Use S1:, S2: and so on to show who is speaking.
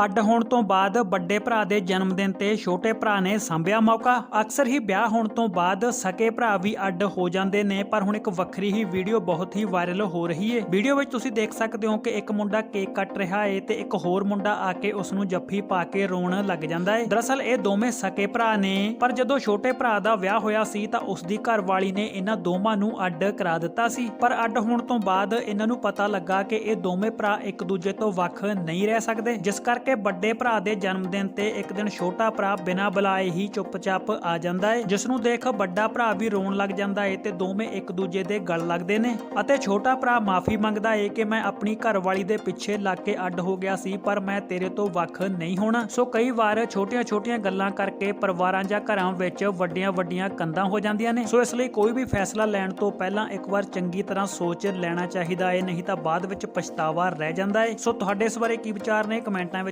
S1: ਅੱਡ ਹੋਣ ਤੋਂ ਬਾਅਦ ਵੱਡੇ ਭਰਾ ਦੇ ਜਨਮ ਦਿਨ ਤੇ ਛੋਟੇ ਭਰਾ ਨੇ ਸੰਭਿਆ ਮੌਕਾ। ਅਕਸਰ ਹੀ ਵਿਆਹ ਹੋਣ ਤੋਂ ਬਾਅਦ ਸਕੇ ਭਰਾ ਵੀ ਅੱਡ ਹੋ ਜਾਂਦੇ ਨੇ, ਪਰ ਹੁਣ ਇੱਕ ਵੱਖਰੀ ਹੀ ਵੀਡੀਓ ਬਹੁਤ ਹੀ ਵਾਇਰਲ ਹੋ ਰਹੀ ਹੈ ਵੀਡੀਓ ਵਿੱਚ ਤੁਸੀਂ ਦੇਖ ਸਕਦੇ ਹੋ ਕਿ ਇੱਕ ਮੁੰਡਾ ਕੇਕ ਕੱਟ ਰਿਹਾ ਹੈ ਤੇ ਇੱਕ ਹੋਰ ਮੁੰਡਾ ਆ ਕੇ ਉਸ ਨੂੰ ਜੱਫੀ ਪਾ ਕੇ ਰੋਣ ਲੱਗ ਜਾਂਦਾ ਹੈ ਦਰਅਸਲ ਇਹ ਦੋਵੇਂ ਸਕੇ ਭਰਾ ਨੇ, ਪਰ ਜਦੋਂ ਛੋਟੇ ਭਰਾ ਦਾ ਵਿਆਹ ਹੋਇਆ ਸੀ ਤਾਂ ਉਸ ਦੀ ਘਰਵਾਲੀ ਨੇ ਇਹਨਾਂ ਦੋਵਾਂ ਨੂੰ ਅੱਡ ਕਰਾ ਦਿੱਤਾ ਸੀ। ਪਰ ਅੱਡ ਹੋਣ ਤੋਂ ਬਾਅਦ ਇਹਨਾਂ ਨੂੰ ਪਤਾ ਲੱਗਾ ਕਿ ਇਹ ਦੋਵੇਂ ਭਰਾ ਇੱਕ ਦੂਜੇ ਤੋਂ ਵੱਖ ਨਹੀਂ ਰਹਿ ਸਕਦੇ, ਜਿਸ ਕਰਕੇ ਵੱਡੇ ਭਰਾ ਦੇ ਜਨਮ ਦਿਨ ਤੇ ਇੱਕ ਦਿਨ ਛੋਟਾ ਭਰਾ ਬਿਨਾਂ ਬੁਲਾਏ ਹੀ ਚੁੱਪਚਾਪ ਆ ਜਾਂਦਾ ਹੈ ਜਿਸ ਨੂੰ ਦੇਖ ਵੱਡਾ ਭਰਾ ਵੀ ਰੋਣ ਲੱਗ ਜਾਂਦਾ ਹੈ ਤੇ ਦੋਵੇਂ ਇੱਕ ਦੂਜੇ ਦੇ ਗਲ ਲੱਗਦੇ ਨੇ। ਅਤੇ ਛੋਟਾ ਭਰਾ ਮਾਫੀ ਮੰਗਦਾ ਹੈ ਕਿ ਮੈਂ ਆਪਣੀ ਘਰਵਾਲੀ ਦੇ ਪਿੱਛੇ ਲੱਗ ਕੇ ਅੱਡ ਹੋ ਗਿਆ ਸੀ, ਪਰ ਮੈਂ ਤੇਰੇ ਤੋਂ ਵੱਖ ਨਹੀਂ ਹੋਣਾ। ਸੋ ਕਈ ਵਾਰ ਛੋਟੀਆਂ-ਛੋਟੀਆਂ ਗੱਲਾਂ ਕਰਕੇ ਪਰਿਵਾਰਾਂ ਜਾਂ ਘਰਾਂ ਵਿੱਚ ਵੱਡੀਆਂ-ਵੱਡੀਆਂ ਕੰਧਾਂ ਹੋ ਜਾਂਦੀਆਂ ਨੇ। ਸੋ ਇਸ ਲਈ ਕੋਈ ਵੀ ਫੈਸਲਾ ਲੈਣ ਤੋਂ ਪਹਿਲਾਂ ਇੱਕ ਵਾਰ ਚੰਗੀ ਤਰ੍ਹਾਂ ਸੋਚ ਲੈਣਾ ਚਾਹੀਦਾ ਹੈ, ਨਹੀਂ ਤਾਂ ਬਾਅਦ ਵਿੱਚ ਪਛਤਾਵਾ ਰਹਿ ਜਾਂਦਾ ਹੈ। ਸੋ ਤੁਹਾਡੇ ਇਸ ਬਾਰੇ ਕੀ ਵਿਚਾਰ ਨੇ? ਕਮੈਂਟਾਂ ਵਿੱਚ